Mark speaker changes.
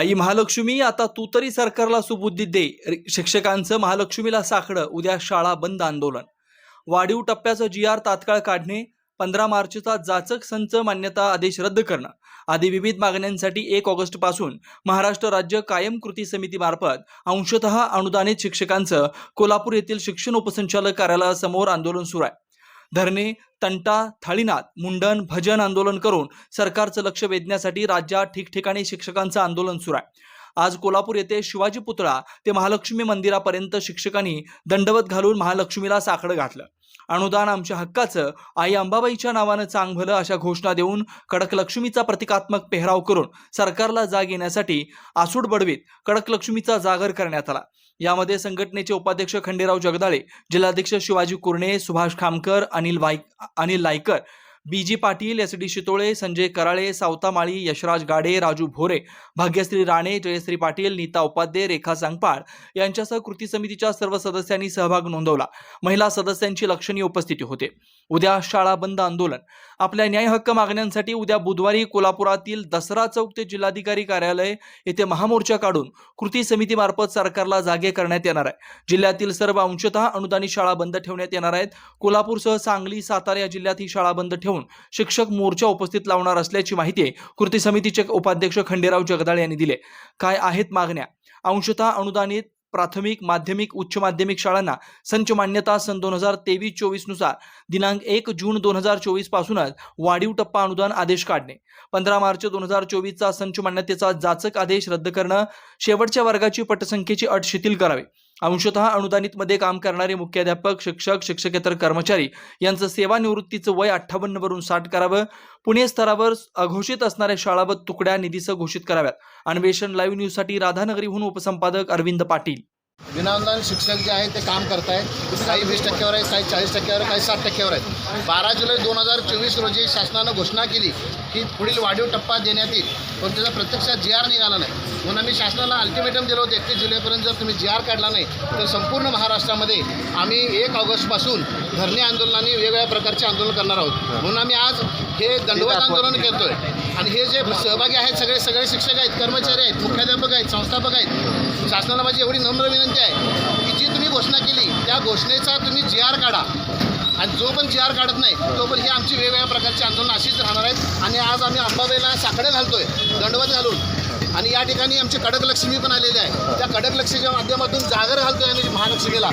Speaker 1: आई महालक्ष्मी आता तू तरी सरकारला सुबुद्धी दे. शिक्षकांचं महालक्ष्मीला साकडं उद्या शाळा बंद आंदोलन. वाढीव टप्प्याचं जी आर तात्काळ काढणे पंधरा मार्चचा जाचक संच मान्यता आदेश रद्द करणं. आदी विविध मागण्यांसाठी एक ऑगस्टपासून महाराष्ट्र राज्य कायम कृती समितीमार्फत अंशतः अनुदानित शिक्षकांचं कोल्हापूर येथील शिक्षण उपसंचालक कार्यालयासमोर आंदोलन सुरू आहे. धरणे तंटा थाळीनाथ मुंडन भजन आंदोलन करून सरकारचं लक्ष वेधण्यासाठी राज्यात ठिकठिकाणी शिक्षकांचं आंदोलन सुरू आहे. आज कोल्हापूर येथे शिवाजी पुतळा ते महालक्ष्मी मंदिरापर्यंत शिक्षकांनी दंडवत घालून महालक्ष्मीला साकडं घातलं. अनुदान आमच्या हक्काचं आई अंबाबाईच्या नावानं चांग भलं अशा घोषणा देऊन कडक लक्ष्मीचा प्रतिकात्मक पेहराव करून सरकारला जाग येण्यासाठी आसूड बडवीत कडक लक्ष्मीचा जागर करण्यात आला. यामध्ये संघटनेचे उपाध्यक्ष खंडेराव जगदाळे जिल्हाध्यक्ष Shivaji Kurne Subhash Khamkar Anil Y Anil Laykar B G Patil S D Shitole Sanjay Karale Savta Mali Yashraj Gade Raju Bhore Bhagyashree Rane Jayashree Patil Neeta Upadhye Rekha Sangpal यांच्यासह कृती समितीच्या सर्व सदस्यांनी सहभाग नोंदवला. महिला सदस्यांची लक्षणीय उपस्थिती होते. उद्या शाळा बंद आंदोलन. आपल्या न्याय हक्क मागण्यांसाठी उद्या बुधवारी कोल्हापुरातील दसरा चौक ते जिल्हाधिकारी कार्यालय येथे महामोर्चा काढून कृती समितीमार्फत सरकारला जागे करण्यात येणार आहे. जिल्ह्यातील सर्व अंशतः अनुदानित शाळा बंद ठेवण्यात येणार आहेत. कोल्हापूरसह सांगली सातारा या जिल्ह्यात ही शाळा बंद घेऊन शिक्षक मोर्चा उपस्थित लावणार असल्याची माहिती कृती समितीचे उपाध्यक्ष खंडेराव जगदाळ यांनी दिले. काय आहेत मागण्या? अंशतः अनुदानित प्राथमिक माध्यमिक उच्च माध्यमिक शाळांना संच मान्यता सन दोन हजार तेवीस चोवीसनुसार दिनांक एक जून दोन हजार चोवीस पासूनच वाढीव टप्पा अनुदान आदेश काढणे. पंधरा मार्च दोन हजार चोवीसचा संच मान्यतेचा जाचक आदेश रद्द करणं शेवटच्या वर्गाची पटसंख्येची अट शिथिल करावी. अंशतः अनुदानितमध्ये काम करणारे मुख्याध्यापक शिक्षक शिक्षकेतर कर्मचारी यांचं सेवानिवृत्तीचं वय अठ्ठावन्न वरून साठ करावं. पुणे स्तरावर अघोषित असणाऱ्या शाळाबद्ध तुकड्या निधीसह घोषित कराव्यात. अन्वेषण लाईव्ह न्यूजसाठी राधानगरीहून उपसंपादक अरविंद पाटील.
Speaker 2: विनाअनुदान शिक्षक जे आहेत ते काम करत आहेत काही वीस टक्क्यावर आहेत काही चाळीस टक्क्यावर काही साठ टक्क्यावर आहेत. बारा जुलै दोन हजार चोवीस रोजी शासनानं घोषणा केली की पुढील वाढीव टप्पा देण्यात येईल. पण त्याचा प्रत्यक्षात जी आर निघाला नाही. म्हणून आम्ही शासनाला अल्टिमेटम दिलं होतं एकतीस जुलैपर्यंत जर तुम्ही जी आर काढला नाही तर संपूर्ण महाराष्ट्रामध्ये आम्ही एक ऑगस्टपासून धरणे आंदोलनाने वेगवेगळ्या प्रकारचे आंदोलन करणार आहोत. म्हणून आम्ही आज हे दंडवत आंदोलन करतोय. आणि हे जे सहभागी आहेत सगळे सगळे शिक्षक आहेत कर्मचारी आहेत मुख्याध्यापक आहेत संस्थापक आहेत शासनाला माझी एवढी नम्र विनंती आहे की जी तुम्ही घोषणा केली त्या घोषणेचा तुम्ही जी आर काढा. आणि जो पण जी आर काढत नाही तो पण हे आमची वेगवेगळ्या प्रकारची आंदोलन अशीच राहणार आहेत. आणि आज आम्ही अंबाबाईला साकडे घालतोय दंडवत घालून. आणि या ठिकाणी आमची कडक लक्ष्मी पण आलेली आहे. त्या कडक लक्ष्मीच्या माध्यमातून जागर घालतोय आम्ही महालक्ष्मीला.